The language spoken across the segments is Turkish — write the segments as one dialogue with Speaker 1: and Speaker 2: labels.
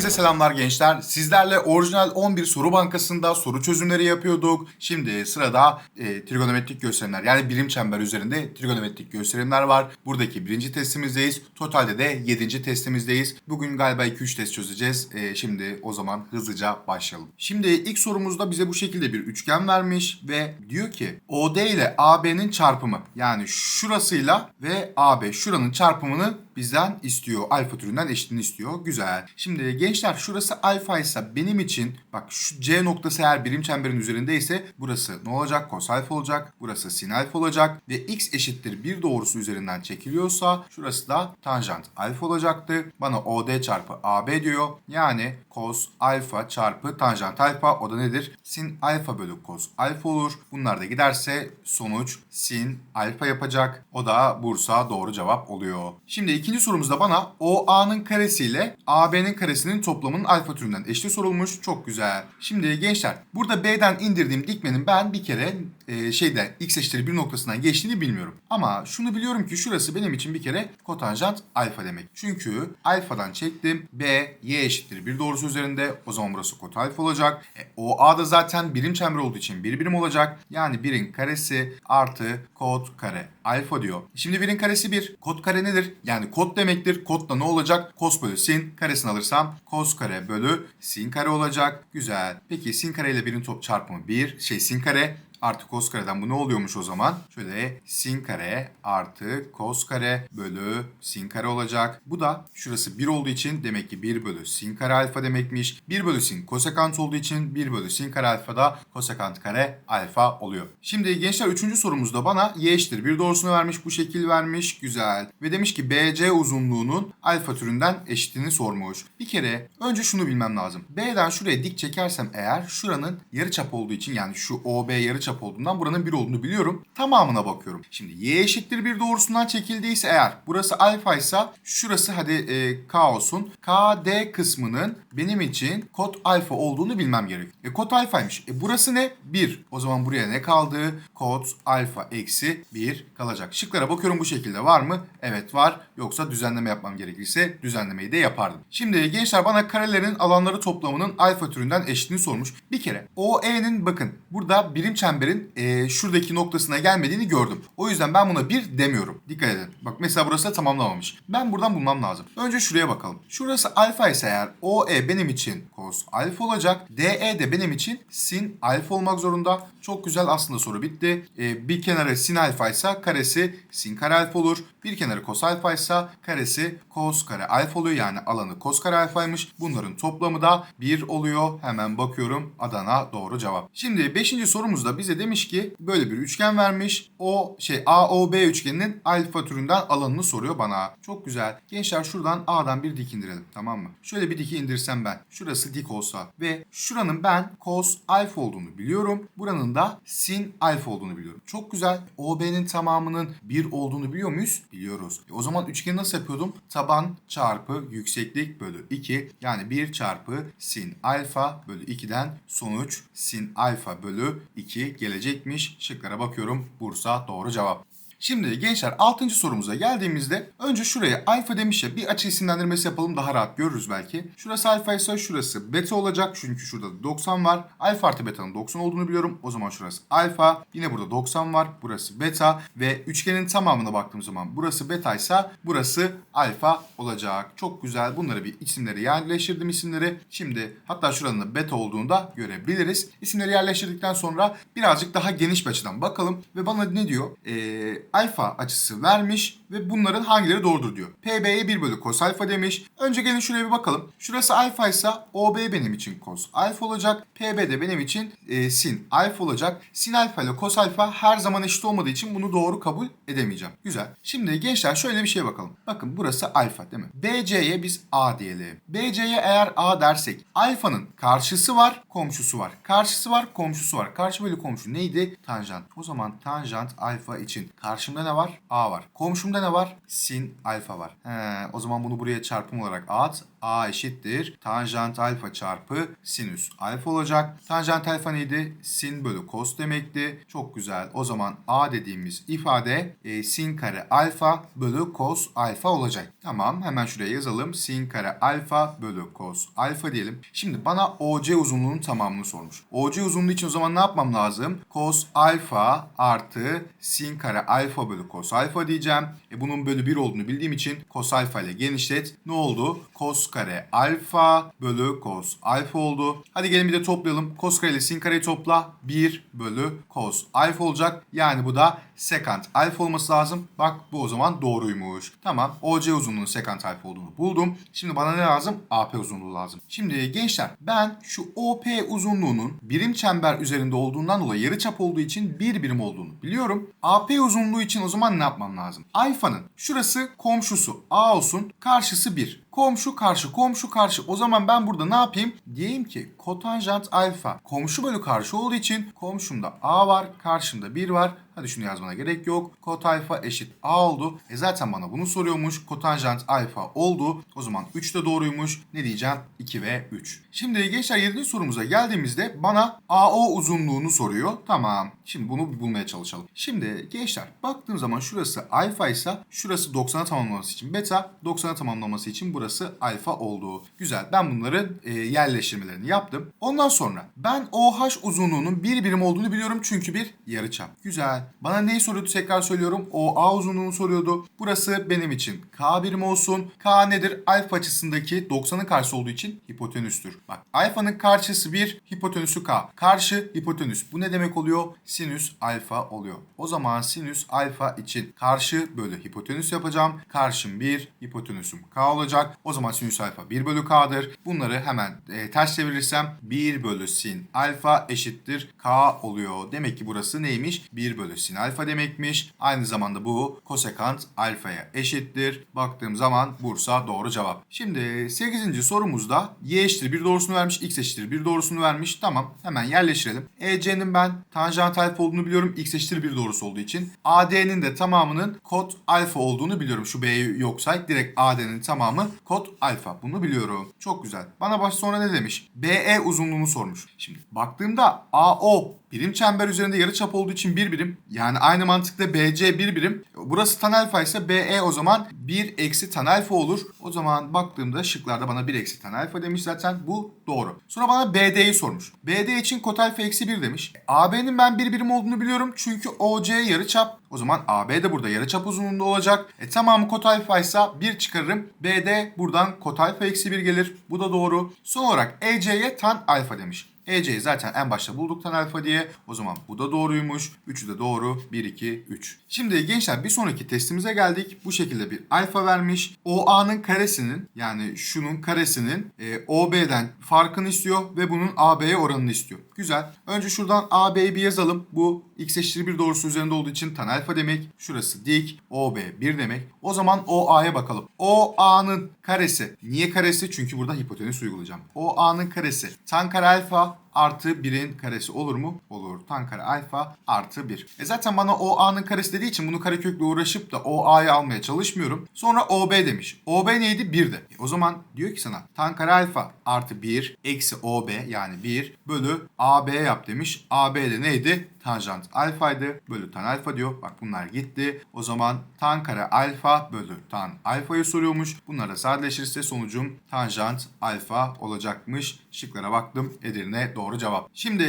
Speaker 1: Hepinize selamlar gençler. Sizlerle orijinal 11 soru bankasında soru çözümleri yapıyorduk. Şimdi sırada e, trigonometrik gösterimler yani birim çember üzerinde trigonometrik gösterimler var. Buradaki birinci testimizdeyiz. Totalde de 7. testimizdeyiz. Bugün galiba 2-3 test çözeceğiz. E, şimdi o zaman hızlıca başlayalım. Şimdi ilk sorumuzda bize bu şekilde bir üçgen vermiş ve diyor ki OD ile AB'nin çarpımı yani şurasıyla ve AB şuranın çarpımını bizden istiyor. Alfa türünden eşitliğini istiyor. Güzel. Şimdi gençler şurası alfa ise benim için bak şu C noktası eğer birim çemberin üzerindeyse burası ne olacak? Kos alfa olacak. Burası sin alfa olacak. Ve x eşittir 1 doğrusu üzerinden çekiliyorsa şurası da tanjant alfa olacaktı. Bana OD çarpı AB diyor. Yani kos alfa çarpı tanjant alfa o da nedir? Sin alfa bölü kos alfa olur. Bunlar da giderse sonuç sin alfa yapacak. O da Bursa doğru cevap oluyor. Şimdi ikinci sorumuzda bana OA'nın karesiyle AB'nin karesinin toplamının alfa türünden eşli sorulmuş. Çok güzel. Şimdi gençler burada B'den indirdiğim dikmenin ben bir kere e, şeyden x eşittir bir noktasından geçtiğini bilmiyorum. Ama şunu biliyorum ki şurası benim için bir kere kotanjant alfa demek. Çünkü alfadan çektim. B y eşittir bir doğrusu üzerinde. O zaman burası kot alfa olacak. E, OA da zaten birim çember olduğu için bir birim olacak. Yani birin karesi artı kot kare alfa diyor. Şimdi birin karesi 1. Kot kare nedir? Yani kot demektir. Kot da ne olacak? Kos bölü sin. Karesini alırsam kos kare bölü sin kare olacak. Güzel. Peki sin kare ile birin top çarpımı 1. Şey sin kare artı kos kareden bu ne oluyormuş o zaman? Şöyle sin kare artı kos kare bölü sin kare olacak. Bu da şurası 1 olduğu için demek ki 1 bölü sin kare alfa demekmiş. 1 bölü sin kosekant olduğu için 1 bölü sin kare alfa da kosekant kare alfa oluyor. Şimdi gençler 3. sorumuzda bana y eşittir bir doğrusunu vermiş bu şekil vermiş güzel. Ve demiş ki BC uzunluğunun alfa türünden eşitini sormuş. Bir kere önce şunu bilmem lazım. B'den şuraya dik çekersem eğer şuranın yarıçap olduğu için yani şu OB yarıçap olduğundan buranın 1 olduğunu biliyorum. Tamamına bakıyorum. Şimdi y eşittir bir doğrusundan çekildiyse eğer burası alfa ise şurası hadi e, k olsun. KD kısmının benim için kod alfa olduğunu bilmem gerekiyor. E kod alfaymış. E burası ne? 1. O zaman buraya ne kaldı? Kod alfa eksi 1 kalacak. Şıklara bakıyorum bu şekilde var mı? Evet var. Yoksa düzenleme yapmam gerekirse düzenlemeyi de yapardım. Şimdi gençler bana karelerin alanları toplamının alfa türünden eşitliğini sormuş. Bir kere OE'nin bakın burada birim çemberin e, şuradaki noktasına gelmediğini gördüm. O yüzden ben buna 1 demiyorum. Dikkat edin. Bak mesela burası da tamamlamamış. Ben buradan bulmam lazım. Önce şuraya bakalım. Şurası alfa ise eğer OE benim için cos alfa olacak. DE de benim için sin alfa olmak zorunda. Çok güzel aslında soru bitti. E, bir kenarı sin alfa ise karesi sin kare alfa olur. Bir kenarı cos alfa ise karesi cos kare alfa oluyor. Yani alanı cos kare alfaymış. Bunların toplamı da 1 oluyor. Hemen bakıyorum. Adana doğru cevap. Şimdi 5. sorumuzda bize demiş ki böyle bir üçgen vermiş. O şey AOB üçgeninin alfa türünden alanını soruyor bana. Çok güzel. Gençler şuradan A'dan bir dik indirelim. Tamam mı? Şöyle bir diki indirsem ben. Şurası dik olsa ve şuranın ben cos alfa olduğunu biliyorum. Buranın da sin alfa olduğunu biliyorum. Çok güzel. OB'nin tamamının 1 olduğunu biliyor muyuz? Biliyoruz. E o zaman üçgeni nasıl yapıyordum? Taban çarpı yükseklik bölü 2 yani 1 çarpı sin alfa bölü 2'den sonuç sin alfa bölü 2 gelecekmiş. Şıklara bakıyorum. Bursa doğru cevap. Şimdi gençler 6. sorumuza geldiğimizde önce şuraya alfa demiş ya bir açı isimlendirmesi yapalım daha rahat görürüz belki. Şurası alfa ise şurası beta olacak çünkü şurada 90 var. Alfa artı beta'nın 90 olduğunu biliyorum. O zaman şurası alfa. Yine burada 90 var. Burası beta ve üçgenin tamamına baktığım zaman burası beta ise burası alfa olacak. Çok güzel. Bunları bir isimleri yerleştirdim isimleri. Şimdi hatta şuranın da beta olduğunu da görebiliriz. İsimleri yerleştirdikten sonra birazcık daha geniş bir açıdan bakalım ve bana ne diyor? Eee alfa açısı vermiş ve bunların hangileri doğrudur diyor. PB'ye 1 bölü cos alfa demiş. Önce gelin şuraya bir bakalım. Şurası alfa ise OB benim için cos alfa olacak. PB de benim için e, sin alfa olacak. Sin alfa ile cos alfa her zaman eşit olmadığı için bunu doğru kabul edemeyeceğim. Güzel. Şimdi gençler şöyle bir şeye bakalım. Bakın burası alfa değil mi? BC'ye biz A diyelim. BC'ye eğer A dersek alfanın karşısı var, komşusu var. Karşısı var, komşusu var. Karşı bölü komşu neydi? Tanjant. O zaman tanjant alfa için karşımda ne var? A var. Komşumda ne var? Sin alfa var. He, o zaman bunu buraya çarpım olarak at. A eşittir. Tanjant alfa çarpı sinüs alfa olacak. Tanjant alfa neydi? Sin bölü kos demekti. Çok güzel. O zaman A dediğimiz ifade e, sin kare alfa bölü kos alfa olacak. Tamam hemen şuraya yazalım. Sin kare alfa bölü kos alfa diyelim. Şimdi bana OC uzunluğunun tamamını sormuş. OC uzunluğu için o zaman ne yapmam lazım? Kos alfa artı sin kare alfa bölü kos alfa diyeceğim. E bunun bölü 1 olduğunu bildiğim için kos alfa ile genişlet. Ne oldu? Kos kare alfa bölü kos alfa oldu. Hadi gelin bir de toplayalım. Kos kare ile sin kareyi topla. 1 bölü kos alfa olacak. Yani bu da sekant alfa olması lazım. Bak bu o zaman doğruymuş. Tamam. OC uzunluğunun sekant alfa olduğunu buldum. Şimdi bana ne lazım? AP uzunluğu lazım. Şimdi gençler ben şu OP uzunluğunun birim çember üzerinde olduğundan dolayı yarıçap olduğu için bir birim olduğunu biliyorum. AP uzunluğu için o zaman ne yapmam lazım? Alfa'nın şurası komşusu A olsun, karşısı 1. Komşu karşı, komşu karşı. O zaman ben burada ne yapayım? Diyeyim ki kotanjant alfa komşu bölü karşı olduğu için komşumda A var, karşımda 1 var. Hadi şunu yazmana gerek yok. Kot alfa eşit A oldu. E zaten bana bunu soruyormuş. Kotanjant alfa oldu. O zaman 3 de doğruymuş. Ne diyeceğim? 2 ve 3. Şimdi gençler 7. sorumuza geldiğimizde bana AO uzunluğunu soruyor. Tamam. Şimdi bunu bulmaya çalışalım. Şimdi gençler baktığım zaman şurası alfa ise şurası 90'a tamamlaması için beta, 90'a tamamlaması için burası alfa oldu. Güzel. Ben bunların e, yerleştirmelerini yaptım. Ondan sonra ben OH uzunluğunun bir birim olduğunu biliyorum çünkü bir yarıçap. Güzel. Bana neyi soruyordu tekrar söylüyorum. OA uzunluğunu soruyordu. Burası benim için K birim olsun. K nedir? Alfa açısındaki 90'ın karşısı olduğu için hipotenüstür. Bak alfanın karşısı 1, hipotenüsü K. Karşı hipotenüs. Bu ne demek oluyor? Sinüs alfa oluyor. O zaman sinüs alfa için karşı bölü hipotenüs yapacağım. Karşım 1, hipotenüsüm K olacak. O zaman sinüs alfa 1 bölü K'dır. Bunları hemen e, ters çevirirsem 1 bölü sin alfa eşittir K oluyor. Demek ki burası neymiş? 1 bölü sin alfa demekmiş. Aynı zamanda bu kosekant alfaya eşittir. Baktığım zaman Bursa doğru cevap. Şimdi 8. sorumuzda y eşittir 1 doğrusunu vermiş, x eşittir 1 doğrusunu vermiş. Tamam hemen yerleştirelim. EC'nin ben tanjant alfa olduğunu biliyorum. x eşittir 1 doğrusu olduğu için. AD'nin de tamamının kod alfa olduğunu biliyorum. Şu B'yi yok say. Direkt AD'nin tamamı kod alfa. Bunu biliyorum. Çok güzel. Bana baş sonra ne demiş? BE uzunluğunu sormuş. Şimdi baktığımda AO birim çember üzerinde yarıçap olduğu için bir birim. Yani aynı mantıkla BC bir birim. Burası tan alfa ise BE o zaman 1 eksi tan alfa olur. O zaman baktığımda şıklarda bana 1 eksi tan alfa demiş zaten. Bu doğru. Sonra bana BD'yi sormuş. BD için kot alfa eksi 1 demiş. AB'nin ben bir birim olduğunu biliyorum. Çünkü OC yarıçap. O zaman AB de burada yarıçap uzunluğunda olacak. E tamamı kot alfa ise 1 çıkarırım. BD buradan kot alfa eksi 1 gelir. Bu da doğru. Son olarak EC'ye tan alfa demiş. EC'yi zaten en başta bulduk tan alfa diye. O zaman bu da doğruymuş. Üçü de doğru. 1, 2, 3. Şimdi gençler bir sonraki testimize geldik. Bu şekilde bir alfa vermiş. OA'nın karesinin yani şunun karesinin e, OB'den farkını istiyor ve bunun AB'ye oranını istiyor. Güzel. Önce şuradan AB'yi bir yazalım. Bu x eşittir 1 doğrusu üzerinde olduğu için tan alfa demek. Şurası dik. OB 1 demek. O zaman OA'ya bakalım. OA'nın karesi. Niye karesi? Çünkü burada hipotenüs uygulayacağım. OA'nın karesi. Tan kare alfa artı 1'in karesi olur mu? Olur. Tan kare alfa artı 1. E zaten bana OA'nın karesi dediği için bunu karekökle uğraşıp da OA'yı almaya çalışmıyorum. Sonra OB demiş. OB neydi? 1'di. E o zaman diyor ki sana tan kare alfa artı 1 eksi OB yani 1 bölü AB yap demiş. AB de neydi? Tanjant alfaydı. Bölü tan alfa diyor. Bak bunlar gitti. O zaman tan kare alfa bölü tan alfayı soruyormuş. Bunları sadeleşirse sonucum tanjant alfa olacakmış. Şıklara baktım. Edirne doğru cevap. Şimdi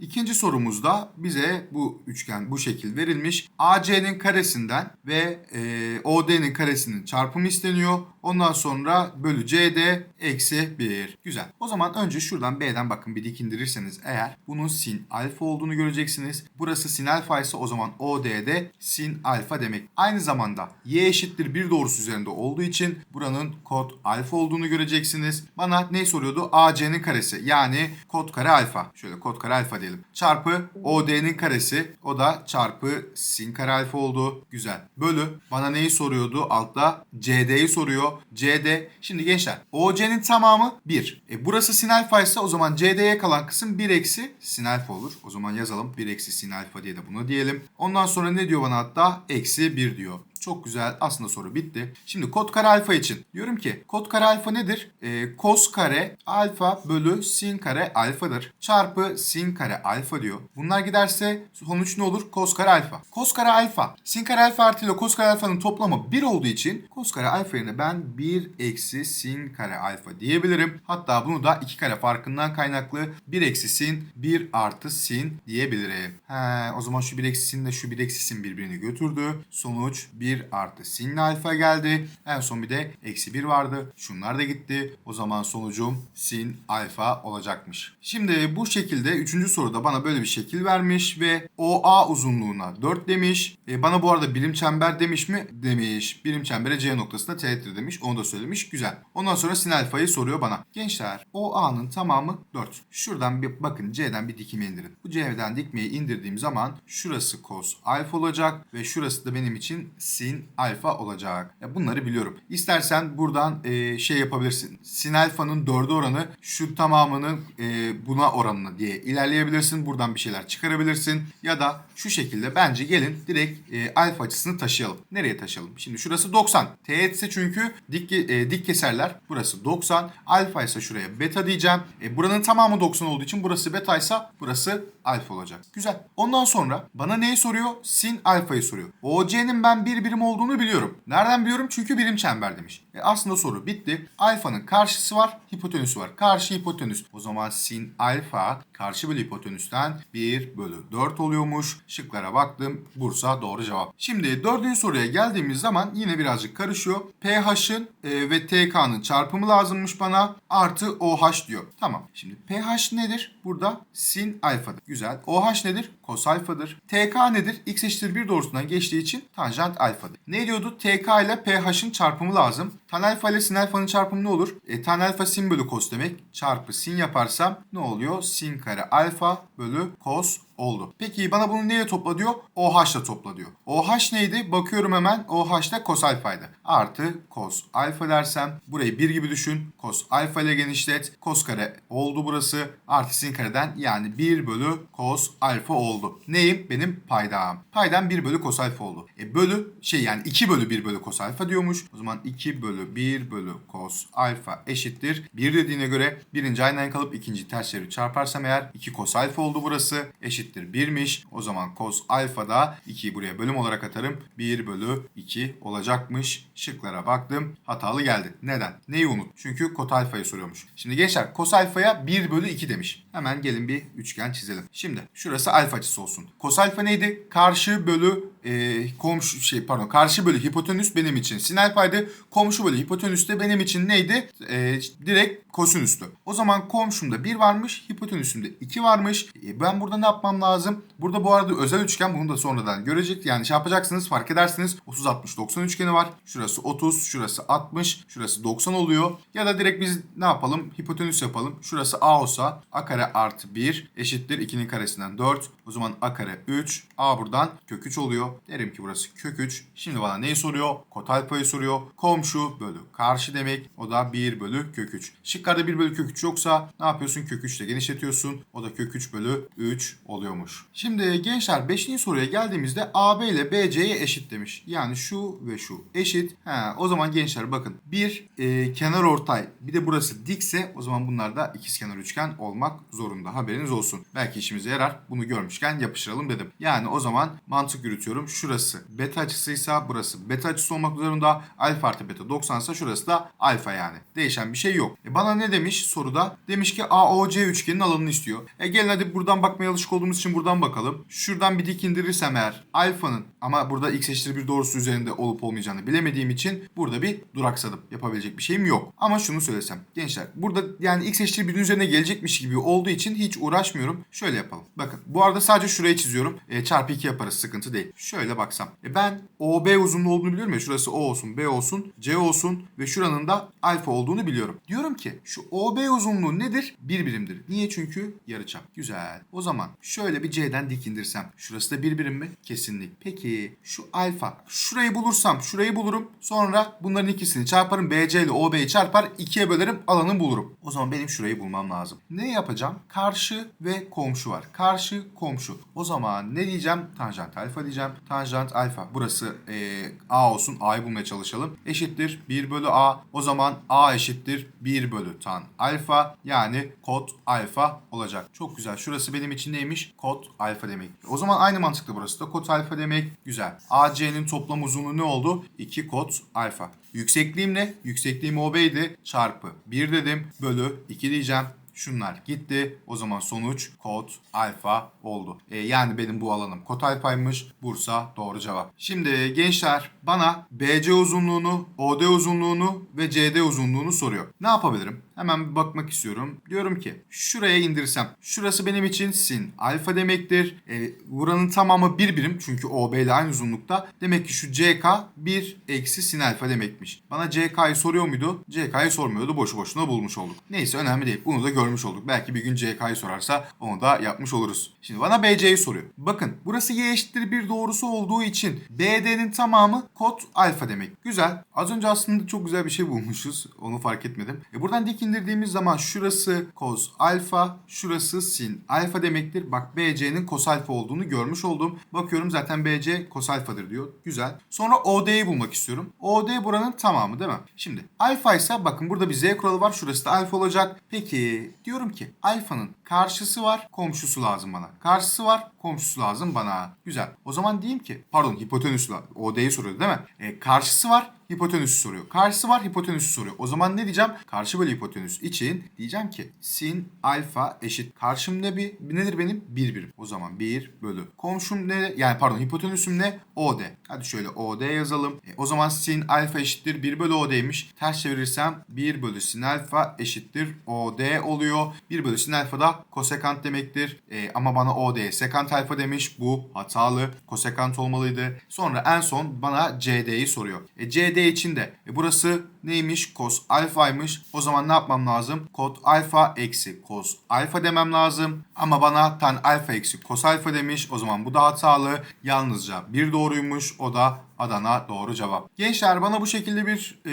Speaker 1: ikinci sorumuzda bize bu üçgen bu şekil verilmiş. AC'nin karesinden ve e, OD'nin karesinin çarpımı isteniyor. Ondan sonra bölü CD eksi 1. Güzel. O zaman önce şuradan B'den bakın bir dik indirirseniz eğer bunun sin alfa olduğunu göreceksiniz. Burası sin alfa ise o zaman OD'de sin alfa demek. Aynı zamanda y eşittir 1 doğrusu üzerinde olduğu için buranın kod alfa olduğunu göreceksiniz. Bana ne soruyordu? AC'nin karesi yani kod kare alfa. Şöyle kod kare alfa diyelim. Çarpı OD'nin karesi. O da çarpı sin kare alfa oldu. Güzel. Bölü. Bana neyi soruyordu? Altta CD'yi soruyor. CD. Şimdi gençler OC'nin tamamı 1. E burası sin alfa ise o zaman CD'ye kalan kısım 1 eksi sin alfa olur. O zaman yazalım 1 eksi sin alfa diye de bunu diyelim. Ondan sonra ne diyor bana hatta? Eksi 1 diyor. Çok güzel. Aslında soru bitti. Şimdi kod kare alfa için. Diyorum ki kod kare alfa nedir? Ee, kos kare alfa bölü sin kare alfadır. Çarpı sin kare alfa diyor. Bunlar giderse sonuç ne olur? Kos kare alfa. Kos kare alfa. Sin kare alfa artı kos kare alfanın toplamı 1 olduğu için kos kare alfa yerine ben 1 eksi sin kare alfa diyebilirim. Hatta bunu da 2 kare farkından kaynaklı 1 eksi sin 1 artı sin diyebilirim. He, o zaman şu 1 eksi sinle şu 1 eksi sin birbirini götürdü. Sonuç 1 artı sinle alfa geldi. En son bir de eksi 1 vardı. Şunlar da gitti. O zaman sonucum sin alfa olacakmış. Şimdi bu şekilde 3. soruda bana böyle bir şekil vermiş ve OA uzunluğuna 4 demiş. E, bana bu arada birim çember demiş mi? Demiş. Birim çembere C noktasında teğettir demiş. Onu da söylemiş. Güzel. Ondan sonra sin alfayı soruyor bana. Gençler OA'nın tamamı 4. Şuradan bir bakın C'den bir dikimi indirin. Bu C'den dikmeyi indirdiğim zaman şurası cos alfa olacak ve şurası da benim için sin alfa olacak. Ya bunları biliyorum. İstersen buradan e, şey yapabilirsin. Sin alfanın 4'e oranı şu tamamının e, buna oranına diye ilerleyebilirsin. Buradan bir şeyler çıkarabilirsin. Ya da şu şekilde bence gelin direkt e, alfa açısını taşıyalım. Nereye taşıyalım? Şimdi şurası 90. Teğet ise çünkü dik, e, dik keserler. Burası 90. Alfa ise şuraya beta diyeceğim. E, buranın tamamı 90 olduğu için burası beta ise burası alfa olacak. Güzel. Ondan sonra bana neyi soruyor? Sin alfayı soruyor. OC'nin ben bir birim olduğunu biliyorum. Nereden biliyorum? Çünkü birim çember demiş. E aslında soru bitti. Alfanın karşısı var, hipotenüsü var. Karşı hipotenüs. O zaman sin alfa karşı bölü hipotenüsten 1 bölü 4 oluyormuş. Şıklara baktım. Bursa doğru cevap. Şimdi dördüncü soruya geldiğimiz zaman yine birazcık karışıyor. pH'ın e, ve TK'nın çarpımı lazımmış bana. Artı OH diyor. Tamam. Şimdi pH nedir? Burada sin alfadır. Güzel. OH nedir? Kos alfadır. TK nedir? X eşittir 1 doğrusundan geçtiği için tanjant alfadır. Ne diyordu? TK ile pH'ın çarpımı lazım. Tan alfa ile sin alfanın çarpımı ne olur? E, tan alfa sin bölü kos demek. Çarpı sin yaparsam ne oluyor? Sin kare alfa bölü kos oldu. Peki bana bunu neyle topla diyor? OH ile topla diyor. OH neydi? Bakıyorum hemen. OH da kos alfaydı. Artı kos alfa dersem burayı 1 gibi düşün. Kos alfa ile genişlet. Kos kare oldu burası. Artı sin kareden yani 1 bölü kos alfa oldu. Neyim? Benim paydam. Paydam 1 bölü kos alfa oldu. E bölü şey yani 2 bölü 1 bölü kos alfa diyormuş. O zaman 2 bölü 1 bölü kos alfa eşittir. 1 dediğine göre birinci aynen kalıp ikinci ters çevirip çarparsam eğer 2 kos alfa oldu burası. Eşittir 1'miş. O zaman cos alfa da 2'yi buraya bölüm olarak atarım. 1 bölü 2 olacakmış. Şıklara baktım. Hatalı geldi. Neden? Neyi unut? Çünkü kot alfayı soruyormuş. Şimdi gençler cos alfaya 1 bölü 2 demiş. Hemen gelin bir üçgen çizelim. Şimdi şurası alfa açısı olsun. Cos alfa neydi? Karşı bölü e, komşu şey pardon karşı bölü hipotenüs benim için sin alfaydı. Komşu bölü hipotenüs de benim için neydi? E, direkt kosinüstü. O zaman komşumda 1 varmış, hipotenüsümde 2 varmış. E, ben burada ne yapmam lazım? Burada bu arada özel üçgen bunu da sonradan görecek. Yani şey yapacaksınız fark edersiniz. 30 60 90 üçgeni var. Şurası 30, şurası 60, şurası 90 oluyor. Ya da direkt biz ne yapalım? Hipotenüs yapalım. Şurası A olsa A kare artı 1 eşittir 2'nin karesinden 4. O zaman A kare 3. A buradan kök 3 oluyor. Derim ki burası kök 3. Şimdi bana neyi soruyor? Kot alfayı soruyor. Komşu bölü karşı demek. O da 1 bölü kök 3. Şıklarda 1 bölü kök 3 yoksa ne yapıyorsun? Kök 3 ile genişletiyorsun. O da kök 3 bölü 3 oluyormuş. Şimdi gençler 5. soruya geldiğimizde AB ile BC'ye eşit demiş. Yani şu ve şu eşit. He, o zaman gençler bakın bir e, kenar ortay bir de burası dikse o zaman bunlar da ikizkenar üçgen olmak zorunda. Haberiniz olsun. Belki işimize yarar. Bunu görmüşken yapıştıralım dedim. Yani o zaman mantık yürütüyorum. Şurası beta açısıysa burası beta açısı olmak zorunda. Alfa artı beta 90 ise şurası da alfa yani. Değişen bir şey yok. E bana ne demiş soruda? Demiş ki AOC üçgenin alanını istiyor. E gelin hadi buradan bakmaya alışık olduğumuz için buradan bakalım. Şuradan bir dik indirirsem eğer alfanın ama burada x eşittir bir doğrusu üzerinde olup olmayacağını bilemediğim için burada bir duraksadım. Yapabilecek bir şeyim yok. Ama şunu söylesem gençler burada yani x eşittir birin üzerine gelecekmiş gibi olduğu için hiç uğraşmıyorum. Şöyle yapalım. Bakın bu arada sadece şurayı çiziyorum. E, çarpı 2 yaparız sıkıntı değil. Şöyle baksam. E, ben OB uzunluğu olduğunu biliyorum ya. Şurası O olsun, B olsun, C olsun ve şuranın da alfa olduğunu biliyorum. Diyorum ki şu OB uzunluğu nedir? Bir birimdir. Niye? Çünkü yarıçap. Güzel. O zaman şöyle bir C'den dik indirsem. Şurası da bir birim mi? Kesinlik. Peki şu alfa. Şurayı bulursam şurayı bulurum. Sonra bunların ikisini çarparım. BC ile OB'yi çarpar. ikiye bölerim. Alanı bulurum. O zaman benim şurayı bulmam lazım. Ne yapacağım? Karşı ve komşu var. Karşı komşu. O zaman ne diyeceğim? Tanjant alfa diyeceğim. Tanjant alfa. Burası eee, A olsun. A'yı bulmaya çalışalım. Eşittir 1 bölü A. O zaman A eşittir 1 bölü tan alfa. Yani kod alfa olacak. Çok güzel. Şurası benim için neymiş? Kod alfa demek. O zaman aynı mantıklı burası da. Kod alfa demek. Güzel. AC'nin toplam uzunluğu ne oldu? 2 kod alfa. Yüksekliğim ne? Yüksekliğim OB'ydi. Çarpı 1 dedim. Bölü 2 diyeceğim. Şunlar gitti. O zaman sonuç kod alfa oldu. E, yani benim bu alanım kod alfaymış. Bursa doğru cevap. Şimdi gençler bana BC uzunluğunu, OD uzunluğunu ve CD uzunluğunu soruyor. Ne yapabilirim? Hemen bir bakmak istiyorum. Diyorum ki şuraya indirsem. Şurası benim için sin alfa demektir. E, buranın tamamı bir birim çünkü OB ile aynı uzunlukta. Demek ki şu CK 1 eksi sin alfa demekmiş. Bana CK'yı soruyor muydu? CK'yı sormuyordu. Boşu boşuna bulmuş olduk. Neyse önemli değil. Bunu da görmüş olduk. Belki bir gün CK'yı sorarsa onu da yapmış oluruz. Şimdi bana BC'yi soruyor. Bakın burası Y eşittir bir doğrusu olduğu için BD'nin tamamı kod alfa demek. Güzel. Az önce aslında çok güzel bir şey bulmuşuz. Onu fark etmedim. E buradan dik indirdiğimiz zaman şurası cos alfa, şurası sin alfa demektir. Bak BC'nin cos alfa olduğunu görmüş oldum. Bakıyorum zaten BC cos alfadır diyor. Güzel. Sonra OD'yi bulmak istiyorum. OD buranın tamamı değil mi? Şimdi alfa ise bakın burada bir Z kuralı var. Şurası da alfa olacak. Peki diyorum ki alfanın karşısı var, komşusu lazım bana. Karşısı var, komşusu lazım bana. Güzel. O zaman diyeyim ki pardon hipotenüsü. OD'yi soruyordu değil mi? E, karşısı var, hipotenüsü soruyor. Karşısı var, hipotenüsü soruyor. O zaman ne diyeceğim? Karşı bölü hipotenüs için diyeceğim ki sin alfa eşit. Karşım ne bir nedir benim? 1 birim. O zaman 1 bölü. Komşum ne? Yani pardon hipotenüsüm ne? OD. Hadi şöyle OD yazalım. E, o zaman sin alfa eşittir 1 bölü OD'ymiş. Ters çevirirsem 1 bölü sin alfa eşittir OD oluyor. 1 bölü sin alfa da kosekant demektir. E, ama bana OD sekant alfa demiş. Bu hatalı. Kosekant olmalıydı. Sonra en son bana CD'yi soruyor. E, CD için de e, burası neymiş? Cos alfaymış. O zaman ne yapmam lazım? Kod alfa eksi cos alfa demem lazım. Ama bana tan alfa eksi cos alfa demiş. O zaman bu da hatalı. Yalnızca bir doğruymuş. O da Adana doğru cevap. Gençler bana bu şekilde bir e,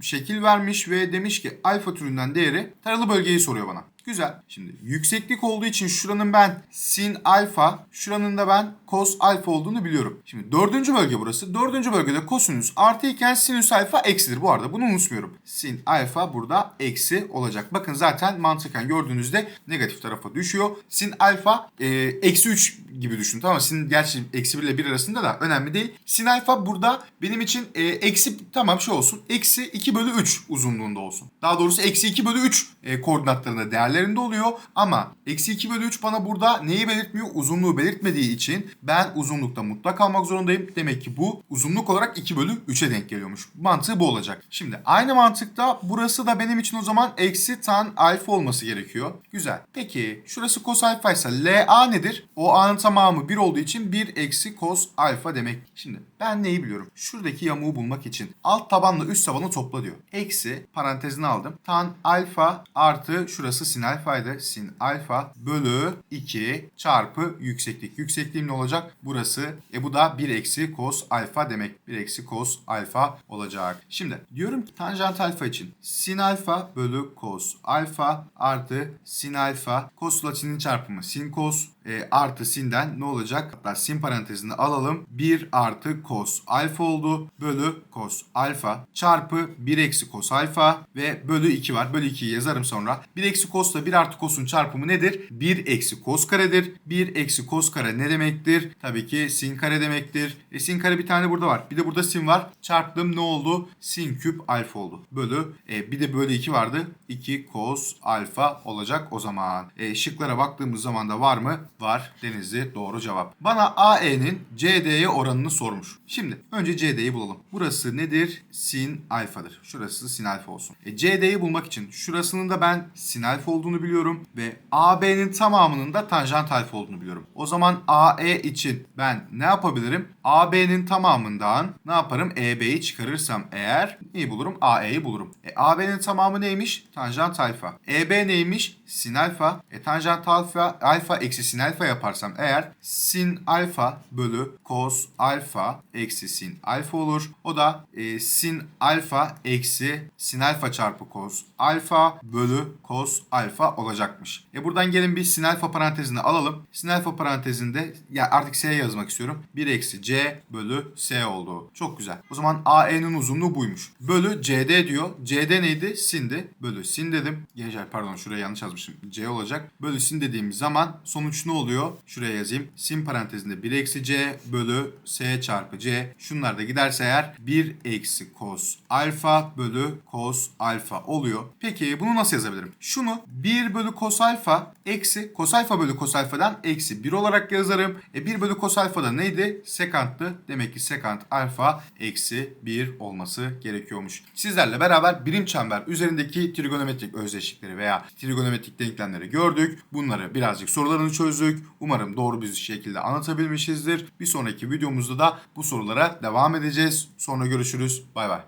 Speaker 1: şekil vermiş ve demiş ki alfa türünden değeri taralı bölgeyi soruyor bana. Güzel. Şimdi yükseklik olduğu için şuranın ben sin alfa, şuranın da ben cos alfa olduğunu biliyorum. Şimdi dördüncü bölge burası. Dördüncü bölgede kosinüs artı iken sinüs alfa eksidir. Bu arada bunu unutmuyorum. Sin alfa burada eksi olacak. Bakın zaten mantıken gördüğünüzde negatif tarafa düşüyor. Sin alfa e, eksi 3 gibi düşün. Tamam? Sin gerçi eksi 1 ile 1 arasında da önemli değil. Sin alfa burada benim için e, eksi tamam şey olsun. Eksi 2 bölü 3 uzunluğunda olsun. Daha doğrusu eksi 2 bölü 3 e, koordinatlarında değerlerinde oluyor. Ama eksi 2 bölü 3 bana burada neyi belirtmiyor? Uzunluğu belirtmediği için ben uzunlukta mutlak kalmak zorundayım. Demek ki bu uzunluk olarak 2 bölü 3'e denk geliyormuş. Mantığı bu olacak. Şimdi aynı mantıkta burası da benim için o zaman eksi tan alfa olması gerekiyor. Güzel. Peki şurası cos alfa ise LA nedir? O A'nın tamamı 1 olduğu için 1 eksi cos alfa demek. Şimdi ben neyi biliyorum? Şuradaki yamuğu bulmak için alt tabanla üst tabanı topla diyor. Eksi parantezine aldım. Tan alfa artı şurası sin alfaydı. Sin alfa bölü 2 çarpı yükseklik. Yüksekliğim ne olacak? Burası. E bu da 1 eksi cos alfa demek. 1 eksi cos alfa olacak. Şimdi diyorum ki tanjant alfa için sin alfa bölü cos alfa artı sin alfa cos latinin çarpımı sin cos e, artı sinden ne olacak? Hatta sin parantezini alalım. 1 artı cos alfa oldu. Bölü cos alfa çarpı 1 eksi cos alfa ve bölü 2 var. Bölü 2'yi yazarım sonra. 1 eksi cos ile 1 artı cos'un çarpımı nedir? 1 eksi cos karedir. 1 eksi cos kare ne demektir? Tabii ki sin kare demektir. E sin kare bir tane burada var. Bir de burada sin var. Çarptım ne oldu? Sin küp alfa oldu. Bölü e, bir de bölü 2 vardı. 2 cos alfa olacak o zaman. E, şıklara baktığımız zaman da var mı? Var. Denizli doğru cevap. Bana AE'nin CD'ye oranını sormuş. Şimdi önce CD'yi bulalım. Burası nedir? Sin alfadır. Şurası sin alfa olsun. E, CD'yi bulmak için şurasının da ben sin alfa olduğunu biliyorum ve AB'nin tamamının da tanjant alfa olduğunu biliyorum. O zaman AE için ben ne yapabilirim? AB'nin tamamından ne yaparım? EB'yi çıkarırsam eğer neyi bulurum? AE'yi bulurum. E, AB'nin tamamı neymiş? Tanjant alfa. EB neymiş? Sin alfa. E, tanjant alfa, alfa eksi sin alfa yaparsam eğer sin alfa bölü cos alfa eksi sin alfa olur. O da e, sin alfa eksi sin alfa çarpı cos alfa bölü cos alfa olacakmış. E buradan gelin bir sin alfa parantezini alalım. Sin alfa parantezinde ya artık S yazmak istiyorum. 1 eksi C bölü S oldu. Çok güzel. O zaman AE'nin uzunluğu buymuş. Bölü CD diyor. CD neydi? Sindi. Bölü sin dedim. Gençler pardon şuraya yanlış yazmışım. C olacak. Bölü sin dediğimiz zaman sonuç ne oluyor? Şuraya yazayım. Sin parantezinde 1 eksi C bölü S çarpı C. Şunlar da giderse eğer 1 eksi cos alfa bölü cos alfa oluyor. Peki bunu nasıl yazabilirim? Şunu 1 bölü cos alfa eksi cos alfa bölü cos alfadan eksi 1 olarak yazarım. E 1 bölü cos alfa da neydi? Sekanttı. Demek ki sekant alfa eksi 1 olması gerekiyormuş. Sizlerle beraber birim çember üzerindeki trigonometrik özdeşlikleri veya trigonometrik denklemleri gördük. Bunları birazcık sorularını çözdük. Umarım doğru bir şekilde anlatabilmişizdir. Bir sonraki videomuzda da bu sorulara devam edeceğiz. Sonra görüşürüz. Bay bay.